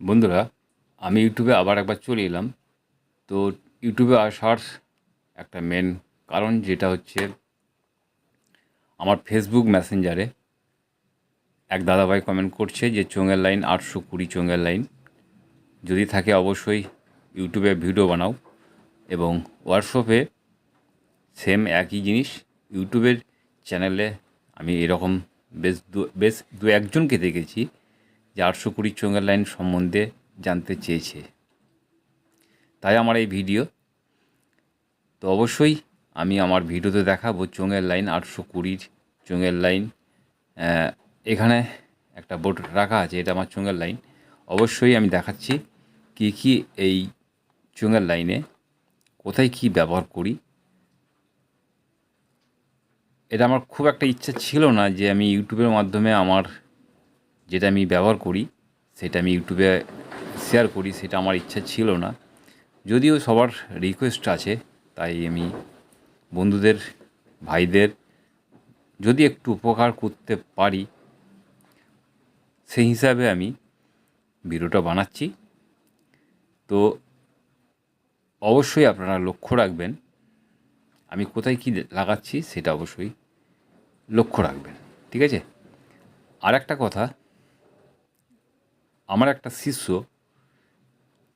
বন্ধুরা, আমি ইউটিউবে আবার একবার চলে এলাম। তো ইউটিউবে আসার একটা মেন কারণ যেটা হচ্ছে, আমার ফেসবুক মেসেঞ্জারে এক দাদাভাই কমেন্ট করছে যে, চোঙের লাইন আটশো কুড়ি চোঙের লাইন যদি থাকে অবশ্যই ইউটিউবে ভিডিও বানাও এবং হোয়াটসঅ্যাপে সেম একই জিনিস, ইউটিউবের চ্যানেলে আমি এরকম বেশ দু বেশ দু, একজনকে দেখেছি। যে আটশো কুড়ি চোঙের লাইন সম্বন্ধে জানতে চেয়েছে। তাই আমার এই ভিডিও। তো অবশ্যই আমি আমার ভিডিওতে দেখাবো চোঙের লাইন, আটশো কুড়ির চোঙের লাইন। এখানে একটা বোর্ড রাখা আছে, এটা আমার চোঙের লাইন। অবশ্যই আমি দেখাচ্ছি কী কী এই চোঙের লাইনে কোথায় কী ব্যবহার করি। এটা আমার খুব একটা ইচ্ছা ছিল না যে আমি ইউটিউবের মাধ্যমে আমার যেটা আমি ব্যবহার করি, সেটা আমি ইউটিউবে শেয়ার করি, সেটা আমার ইচ্ছা ছিল না। যদিও সবার রিকোয়েস্ট আছে, তাই আমি বন্ধুদের, ভাইদের যদি একটু উপকার করতে পারি, সেই হিসাবে আমি ভিডিওটা বানাচ্ছি। তো অবশ্যই আপনারা লক্ষ্য রাখবেন, আমি কোথায় কী লাগাচ্ছি, সেটা অবশ্যই লক্ষ্য রাখবেন, ঠিক আছে? আর একটা কথা আমার একটা শিষ্য,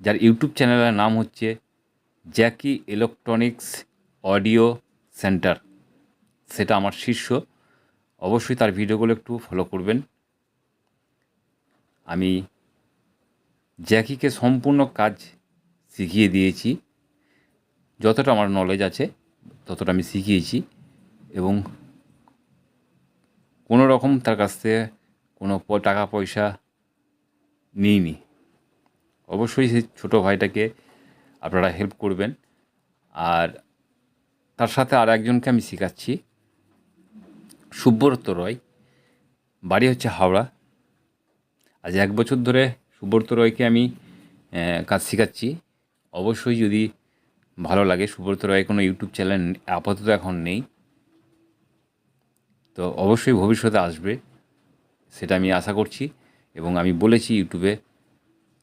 যার ইউটিউব চ্যানেলের নাম হচ্ছে জ্যাকি ইলেকট্রনিক্স অডিও সেন্টার। সেটা আমার শিষ্য। অবশ্যই তার ভিডিওগুলো একটু ফলো করবেন। আমি জ্যাকিকে সম্পূর্ণ কাজ শিখিয়ে দিয়েছি। যতটা আমার নলেজ আছে, ততটা আমি শিখিয়েছি এবং কোনো রকম তার কাছ থেকে কোনো টাকা পয়সা নিইনি। অবশ্যই সেই ছোটো ভাইটাকে আপনারা হেল্প করবেন। আর তার সাথে আর একজনকে আমি শেখাচ্ছি। সুব্রত রয়। বাড়ি হচ্ছে হাওড়া। আজ এক বছর ধরে সুব্রত রয়কে আমি কাজ শেখাচ্ছি। অবশ্যই যদি ভালো লাগে সুব্রত রয় কোনো ইউটিউব চ্যানেল আপাতত এখন নেই। তো অবশ্যই ভবিষ্যতে আসবে, সেটা আমি আশা করছি। এবং আমি বলেছি ইউটিউবে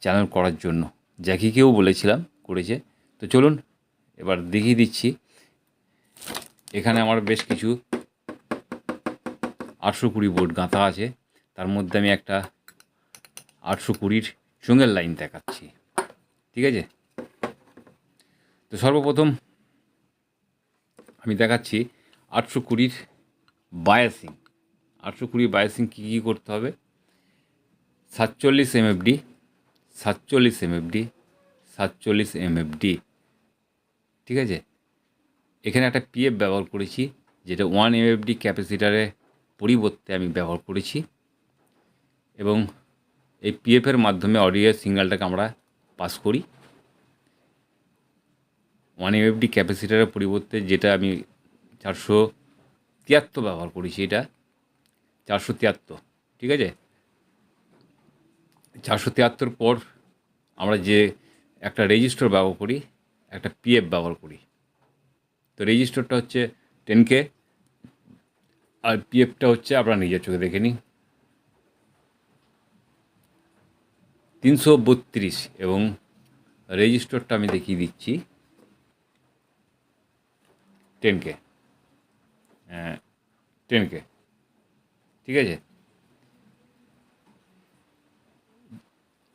চ্যানেল করার জন্য। জ্যাকিকেও বলেছিলাম করেছে। তো চলুন, এবার দেখিয়ে দিচ্ছি। এখানে আমার বেশ কিছু আটশো কুড়ি বোর্ড গাঁথা আছে। তার মধ্যে আমি একটা আটশো কুড়ির চুঙের লাইন দেখাচ্ছি। ঠিক আছে? তো সর্বপ্রথম আমি দেখাচ্ছি আটশো কুড়ির বায়াসিং আটশো কুড়ি বায়াসিং কী কী করতে হবে? সাতচল্লিশ এমএফডি সাতচল্লিশ এমএফডি সাতচল্লিশ এমএফডি। ঠিক আছে? এখানে একটা পিএফ ব্যবহার করেছি, যেটা ওয়ান এমএফডি ক্যাপাসিটারের পরিবর্তে আমি ব্যবহার করেছি। এবং এই পিএফের মাধ্যমে অডিও সিগন্যালটাকে আমরা পাস করি। ওয়ান এমএফডি ক্যাপাসিটারের পরিবর্তে যেটা আমি চারশো তিয়াত্তর ব্যবহার করেছি এটা, চারশো তিয়াত্তর। ঠিক আছে? চারশো তিয়াত্তর পর আমরা যে একটা রেজিস্টার ব্যবহার করি, একটা পিএফ ব্যবহার করি। তো রেজিস্টারটা হচ্ছে টেন কে আর পিএফটা হচ্ছে আপনারা নিজের চোখে দেখে নিন তিনশো বত্রিশ এবং রেজিস্টারটা আমি দেখিয়ে দিচ্ছি টেন কে। টেন কে। ঠিক আছে?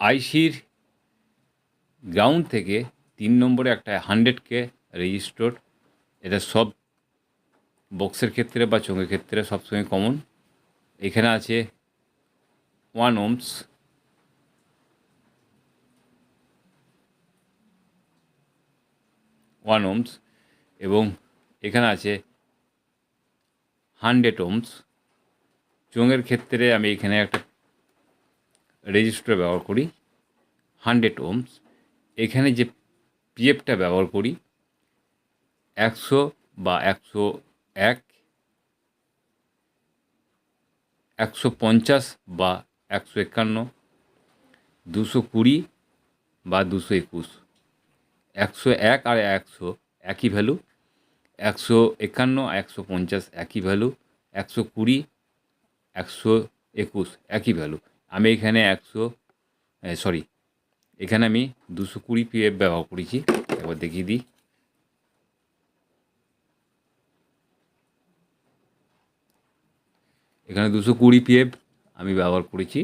আইসির গ্রাউন্ড থেকে তিন নম্বরে একটা হান্ড্রেড কে রেজিস্টার এটা সব বক্সের ক্ষেত্রে বা চোঙের ক্ষেত্রে সবসময় কমন এখানে আছে ওয়ান ওমস ওয়ান ওমস এবং এখানে আছে হান্ড্রেড ওমস চোঙের ক্ষেত্রে আমি এখানে একটা রেজিস্টার ব্যবহার করি, হান্ড্রেড ওমস। এখানে যে পিএফটা ব্যবহার করি, একশো বা একশো এক, একশো পঞ্চাশ বা একশো একান্ন, দুশো কুড়ি বা দুশো একুশ। একশো এক আর একশো একই ভ্যালু, একশো একান্ন, একশো পঞ্চাশ একই ভ্যালু, একশো কুড়ি, একশো একুশ একই ভ্যালু। আমি এখানে একশো সরি এখানে আমি দুশো কুড়ি পিএফ ব্যবহার করেছি। একবার দেখিয়ে দিই। এখানে দুশো কুড়ি পিএফ আমি ব্যবহার করেছি।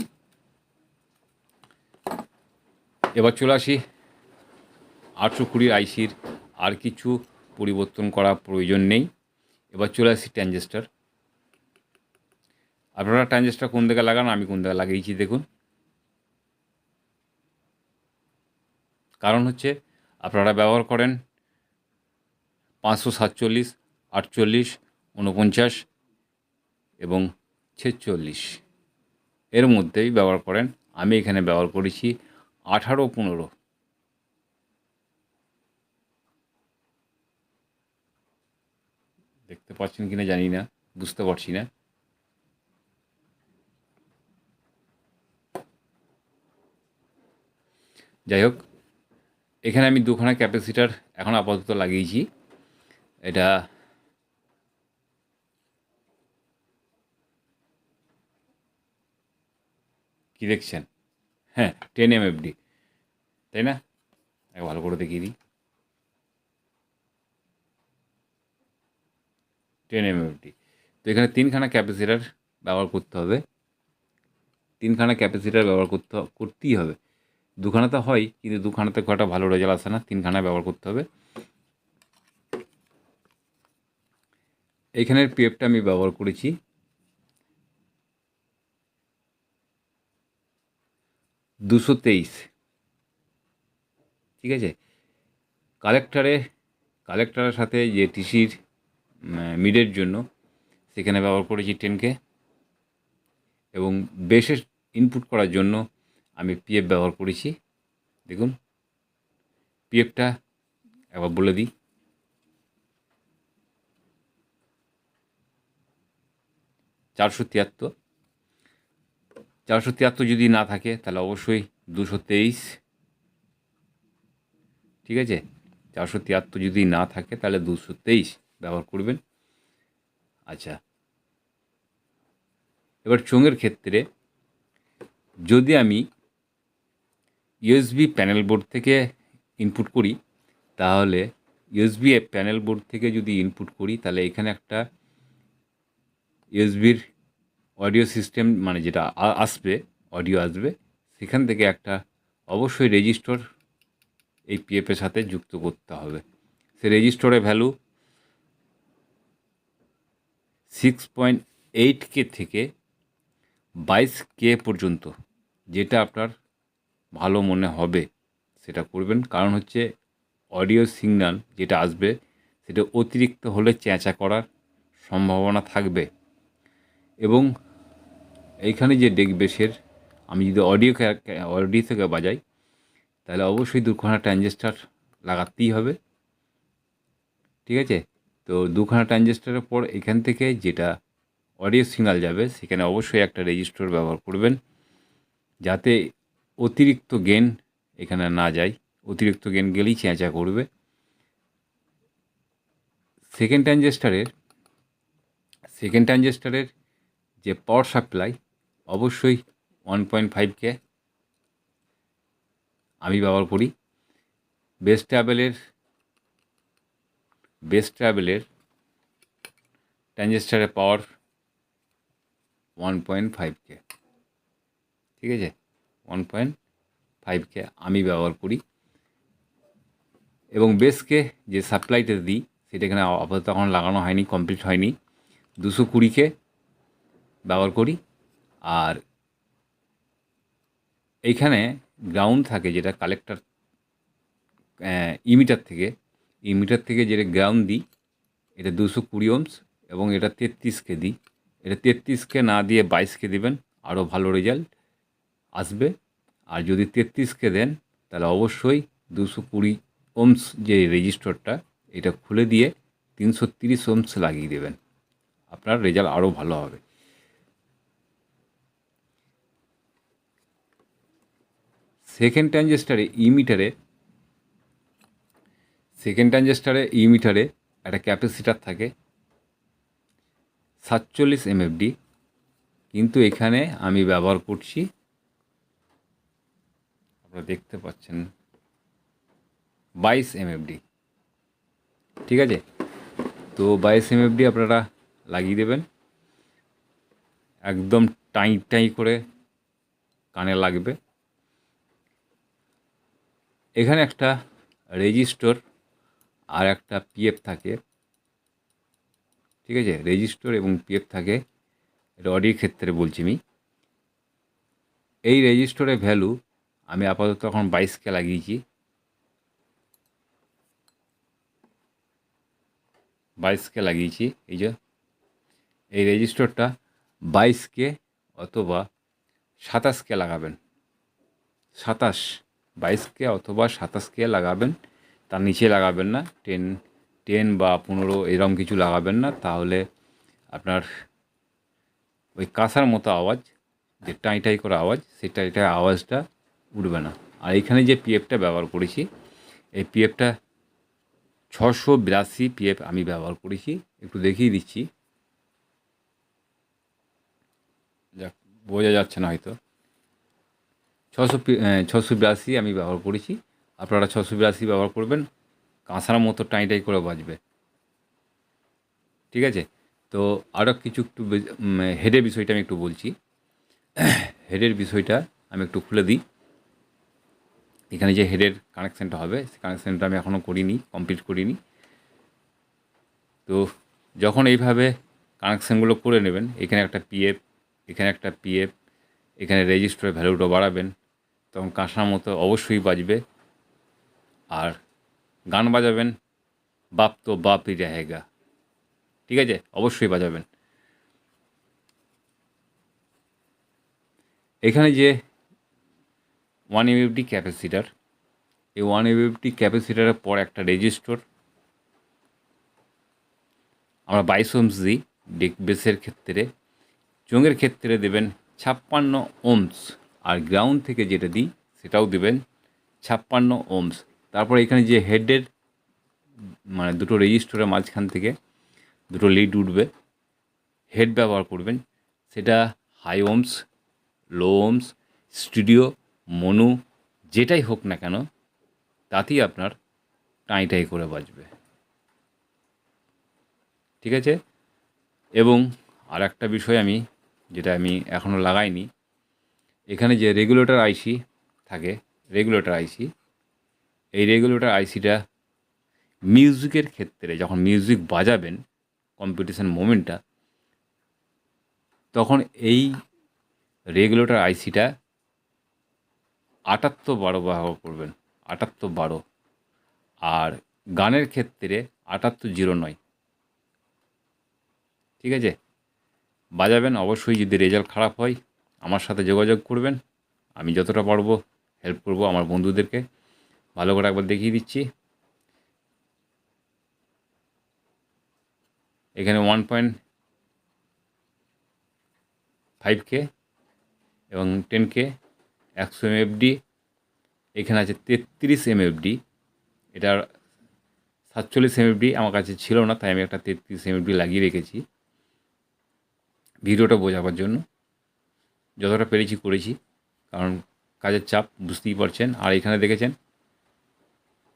এবার চলে আসি। আটশো কুড়ির আইসির আর কিছু পরিবর্তন করা প্রয়োজন নেই। এবার চলে আসি ট্রানজিস্টার। আপনারা ট্রানজিস্টার কোন দিকে লাগান, আমি কোন দিকে লাগিয়েছি, দেখুন। কারণ হচ্ছে আপনারা ব্যবহার করেন পাঁচশো সাতচল্লিশ, আটচল্লিশ উনপঞ্চাশ এবং ছেচল্লিশ। এর মধ্যেই ব্যবহার করেন, আমি এখানে ব্যবহার করেছি আঠারো পনেরো। দেখতে পাচ্ছেন কিনা জানি না, বুঝতে পারছি না। যাই হোক, এখানে আমি দুখানা ক্যাপাসিটার এখন আপাতত লাগিয়েছি। এটা কি দেখছেন? হ্যাঁ টেন এম এফডি তাই না? এক ভালো করে দেখিয়ে দিই। টেন এম এফডি তো এখানে তিনখানা ক্যাপাসিটার ব্যবহার করতে হবে। তিনখানা ক্যাপাসিটার ব্যবহার করতে, করতেই হবে। দুখানা তো হয়, কিন্তু দুখানাতে খুব একটা ভালো রেজাল্ট আসে না, তিনখানা ব্যবহার করতে হবে। এইখানের পিএফটা আমি ব্যবহার করেছি। দুশো তেইশ। ঠিক আছে? কালেক্টারে কালেক্টারের সাথে যে টিসির মিডের জন্য, সেখানে ব্যবহার করেছি টেনকে এবং বেসের ইনপুট করার জন্য আমি পিএফ ব্যবহার করেছি। দেখুন পিএফটা একবার বলে দিই। চারশো তিয়াত্তর। চারশো তিয়াত্তর যদি না থাকে, তাহলে অবশ্যই দুশো তেইশ। ঠিক আছে? চারশো তিয়াত্তর যদি না থাকে, তাহলে দুশো তেইশ ব্যবহার করবেন। আচ্ছা। এবার চোঙের ক্ষেত্রে যদি আমি ইউএসবি প্যানেল বোর্ড থেকে ইনপুট করি, তাহলে ইউএসবি প্যানেল বোর্ড থেকে যদি ইনপুট করি, তাহলে এখানে একটা ইউএসবির অডিও সিস্টেম মানে যেটা আসবে অডিও আসবে, সেখান থেকে একটা অবশ্যই রেজিস্টর এই পিএফের সাথে যুক্ত করতে হবে। সে রেজিস্টরের value six point eight K থেকে বাইশ কে পর্যন্ত, যেটা আপনার ভালো মনে হবে সেটা করবেন। কারণ হচ্ছে অডিও সিগন্যাল যেটা আসবে, সেটা অতিরিক্ত হলে চেঁচা করার সম্ভাবনা থাকবে। এবং এইখানে যে ডেক বেসের আমি যদি অডিও অডিও থেকে বাজাই, তাহলে অবশ্যই দুখানা ট্রানজিস্টার লাগাতেই হবে। ঠিক আছে? তো দুখানা ট্রানজিস্টারের পর এখান থেকে যেটা অডিও সিগনাল যাবে, সেখানে অবশ্যই একটা রেজিস্টার ব্যবহার করবেন। যাতে অতিরিক্ত গেন এখানে না যায়। অতিরিক্ত গেন গেলেই চেঁচা করবে। সেকেন্ড ট্রানজিস্টারের সেকেন্ড ট্রানজিস্টারের যে পাওয়ার সাপ্লাই অবশ্যই ওয়ান পয়েন্ট ফাইভকে আমি ব্যবহার করি। বেস্ট ট্রাভেলের বেস্ট ট্রাভেলের ট্রানজিস্টারের পাওয়ার ওয়ান পয়েন্ট ফাইভকে ঠিক আছে? ওয়ান পয়েন্ট ফাইভকে আমি ব্যবহার করি। এবং বেসকে যে সাপ্লাইটা দিই, সেটা এখানে আপাতত এখন লাগানো হয়নি কমপ্লিট হয়নি। দুশো কুড়িকে ব্যবহার করি। আর এইখানে গ্রাউন্ড থাকে যেটা কালেক্টর ইমিটার থেকে। ইমিটার থেকে যেটা গ্রাউন্ড দিই, এটা দুশো কুড়ি ওমস এবং এটা তেত্রিশকে দিই। এটা তেত্রিশকে না দিয়ে বাইশকে দিবেন, আরও ভালো রেজাল্ট আসবে। আর যদি তেত্রিশকে দেন, তাহলে অবশ্যই দুশো কুড়ি ওমস যে রেজিস্টারটা, এটা খুলে দিয়ে তিনশো তিরিশ ওমস লাগিয়ে দেবেন। আপনার রেজাল্ট আরও ভালো হবে। সেকেন্ড ট্রানজিস্টারে ইমিটারে, সেকেন্ড ট্রানজিস্টারে ইমিটারে একটা ক্যাপাসিটার থাকে সাতচল্লিশ এমএফডি। কিন্তু এখানে আমি ব্যবহার করছি আপনারা দেখতে পাচ্ছেন বাইশ এমএফডি ঠিক আছে? তো বাইশ এমএফডি আপনারা লাগিয়ে দেবেন। একদম টাই টাই করে কানে লাগবে। এখানে একটা রেজিস্টর আর একটা পিএফ থাকে। ঠিক আছে? রেজিস্টর এবং পিএফ থাকে। এটা অডির ক্ষেত্রে বলছি আমি। এই রেজিস্টরের ভ্যালু আমি আপাতত এখন বাইশকে লাগিয়েছি। বাইশকে লাগিয়েছি, এই যে, এই রেজিস্টরটা বাইশকে অথবা সাতাশকে লাগাবেন। সাতাশ, বাইশকে অথবা সাতাশকে লাগাবেন, তার নিচে লাগাবেন না, টেন টেন বা পনেরো এরম কিছু লাগাবেন না, তাহলে আপনার ওই কাঁসার মতো আওয়াজ, যে টাই টাই করে আওয়াজ, সেই টাই টাই আওয়াজটা উঠবে না। আর এখানে যে পিএফটা ব্যবহার করেছি, এই পিএফটা ছশো বিরাশি পিএফ আমি ব্যবহার করেছি। একটু দেখিয়ে দিচ্ছি। যাক, বোঝা যাচ্ছে না হয়তো। ছশো ছশো বিরাশি আমি ব্যবহার করেছি। আপনারা ছশো বিরাশি ব্যবহার করবেন। কাঁসার মতো টাই টাই করে বাজবে। ঠিক আছে? তো আরও কিছু একটু হেডের বিষয়টা আমি একটু বলছি। হেডের বিষয়টা আমি একটু খুলে দিই। এখানে যে হেডের কানেকশানটা হবে, সেই কানেকশানটা আমি এখনও করিনি কমপ্লিট করিনি। তো যখন এইভাবে কানেকশানগুলো করে নেবেন, এখানে একটা পিএফ এখানে একটা পিএফ এখানে রেজিস্টার ভ্যালুটা বাড়াবেন, তখন কাঁসার মতো অবশ্যই বাজবে। আর গান বাজাবেন, বাপ তো বাপই রেহেগা। ঠিক আছে? অবশ্যই বাজাবেন। এখানে যে ওয়ান এমএফডি ক্যাপাসিটার এই ওয়ান এমএফডি ক্যাপাসিটারের পর একটা রেজিস্টর আমরা বাইশ ওমস দিই ডেক বেসের ক্ষেত্রে, চোঙের ক্ষেত্রে দেবেন ছাপ্পান্ন ওমস আর গ্রাউন্ড থেকে যেটা দিই সেটাও দেবেন ছাপ্পান্ন ওমস তারপর এখানে যে হেডের মানে দুটো রেজিস্টরের মাঝখান থেকে দুটো লিড উঠবে হেড ব্যবহার করবেন, সেটা high ohms low ohms studio Manu যেটাই হোক না কেন, তাতেই আপনার টাই টাই করে বাজবে। ঠিক আছে? এবং আর একটা বিষয় আমি, যেটা আমি এখনও লাগাইনি, এখানে যে রেগুলেটর আইসি থাকে, রেগুলেটর আইসি এই রেগুলেটর আইসিটা মিউজিকের ক্ষেত্রে যখন মিউজিক বাজাবেন, কম্পিটিশান মোমেন্টটা, তখন এই রেগুলেটর আইসিটা আটাত্তর বারো ব্যবহার করবেন, আটাত্তর বারো। আর গানের ক্ষেত্রে আটাত্তর জিরো নয়। ঠিক আছে? বাজাবেন, অবশ্যই যদি রেজাল্ট খারাপ হয়, আমার সাথে যোগাযোগ করবেন। আমি যতটা পারব হেল্প করব আমার বন্ধুদেরকে। ভালো করে একবার দেখিয়ে দিচ্ছি। এখানে ওয়ান পয়েন্ট ফাইভ কে এবং টেন কে একশো এমএফডি এখানে আছে তেত্রিশ এম এমএফডি এটার সাতচল্লিশ এমএফডি আমার কাছে ছিল না, তাই আমি একটা তেত্রিশ এমএফডি লাগিয়ে রেখেছি। ভিডিওটা বোঝাবার জন্য যতটা পেরেছি করেছি, কারণ কাজের চাপ, বুঝতেই পারছেন। আর এখানে দেখেছেন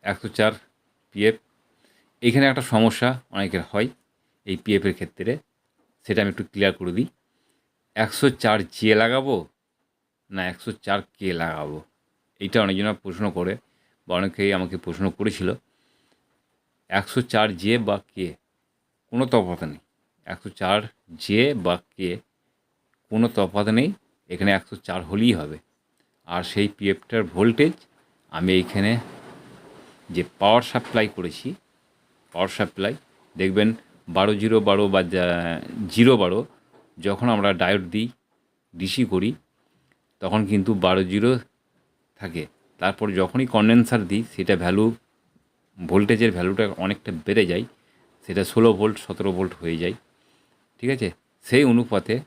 একশো চার পিএফ এইখানে একটা সমস্যা অনেকের হয় এই পিএফের ক্ষেত্রে, সেটা আমি একটু ক্লিয়ার করে দিই। একশো চার জে লাগাবো না একশো চার কে লাগাবো? এইটা অনেকজন প্রশ্ন করে, বা অনেকেই আমাকে প্রশ্ন করেছিল। একশো চার জে বা কে? কোনো তফাৎ নেই। একশো চার জে বা কে? কোনো তফাৎ নেই। এখানে একশো চার হলেই হবে। আর সেই পিএফটার ভোল্টেজ, আমি এইখানে যে পাওয়ার সাপ্লাই করেছি, পাওয়ার সাপ্লাই, দেখবেন বারো জিরো বারো বা জিরো বারো, যখন আমরা ডায়োড দিই, ডিসি করি তখন কিন্তু বারো জিরো থাকে। তারপর যখনই কন্ডেন্সার দিই, সেটা ভ্যালু ভোল্টেজের ভ্যালুটা অনেকটা বেড়ে যায়। সেটা ষোলো ভোল্ট সতেরো ভোল্ট হয়ে যায়। ঠিক আছে? সেই অনুপাতে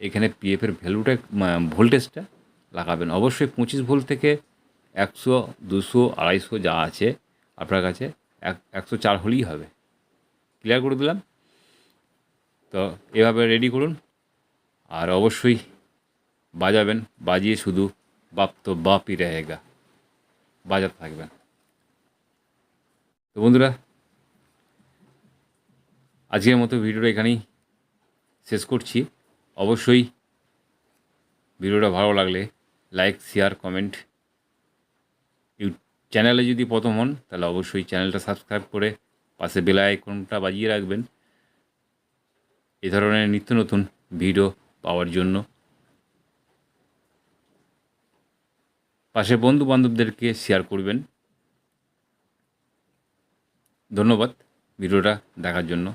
এখানে পিএফের ভ্যালুটা ভোল্টেজটা লাগাবেন। অবশ্যই পঁচিশ ভোল্ট থেকে একশো, দুশো, আড়াইশো যা আছে আপনার কাছে, এক, একশো চার হলেই হবে। ক্লিয়ার করে দিলাম? তো এভাবে রেডি করুন। আর অবশ্যই বাজাবেন, বাজিয়ে শুধু বাপ তো বাপই রেগা বাজাতে থাকবেন। তো বন্ধুরা, আজকের মতো ভিডিওটা এখানেই শেষ করছি। অবশ্যই ভিডিওটা ভালো লাগলে লাইক, শেয়ার, কমেন্ট। চ্যানেলে যদি প্রথম হন, তাহলে অবশ্যই চ্যানেলটা সাবস্ক্রাইব করে পাশে বেলা আইকনটা বাজিয়ে রাখবেন। এ ধরনের নিত্য নতুন ভিডিও পাওয়ার জন্য। পাশে বন্ধু বান্ধবদেরকে শেয়ার করবেন। ধন্যবাদ ভিডিওটা দেখার জন্য।